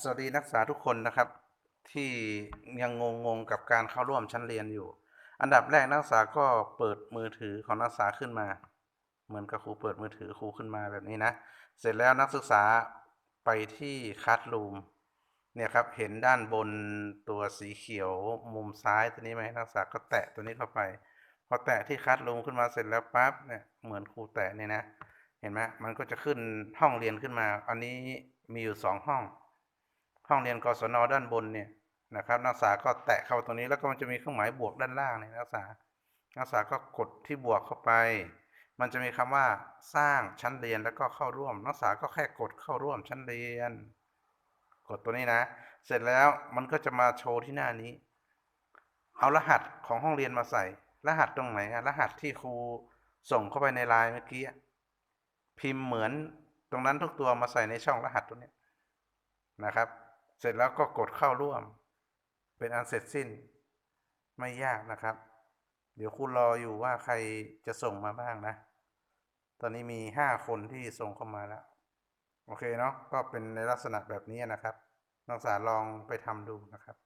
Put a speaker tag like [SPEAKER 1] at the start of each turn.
[SPEAKER 1] สวัสดีนักศึกษาทุกคนนะครับ ที่ยังงงๆกับการเข้าร่วมชั้นเรียนอยู่ อันดับแรกนักศึกษาก็เปิดมือถือของนักศึกษาขึ้นมา เหมือนกับครูเปิดมือถือครูขึ้นมาแบบนี้นะ เสร็จแล้วนักศึกษาไปที่คัสรูมเนี่ยครับเห็นด้านบนตัวสีเขียวมุมซ้ายตัวนี้ไหมนักศึกษาก็แตะตัวนี้เข้าไป พอแตะที่คัสรูมขึ้นมาเสร็จแล้วปั๊บเนี่ยเหมือนครูแตะเนี่ยนะ เห็นไหมมันก็จะขึ้นห้องเรียนขึ้นมา อันนี้มีอยู่สองห้อง ห้องเรียนกศนด้านบนเนี่ยนะครับ นักศึกษาก็แตะเข้าตรงนี้แล้วก็มันจะมีเครื่องหมายบวกด้านล่างเนี่ยนักศึกษา นักศึกษาก็กดที่บวกเข้าไป มันจะมีคำว่าสร้างชั้นเรียนแล้วก็เข้าร่วม นักศึกษาก็แค่กดเข้าร่วมชั้นเรียน กดตัวนี้นะ เสร็จแล้วมันก็จะมาโชว์ที่หน้านี้ เอารหัสของห้องเรียนมาใส่ รหัสตรงไหนอะรหัสที่ครูส่งเข้าไปในไลน์เมื่อกี้พิมพ์เหมือนตรงนั้นทุกตัวมาใส่ในช่องรหัสตัวนี้นะครับ เสร็จแล้วก็กดเข้าร่วม เป็นอันเสร็จสิ้น ไม่ยากนะครับ เดี๋ยวคุณรออยู่ว่าใครจะส่งมาบ้างนะ ตอนนี้มีห้าคนที่ส่งเข้ามาแล้ว โอเคเนาะก็เป็นในลักษณะแบบนี้นะครับนักศึกษาลองไปทำดูนะครับ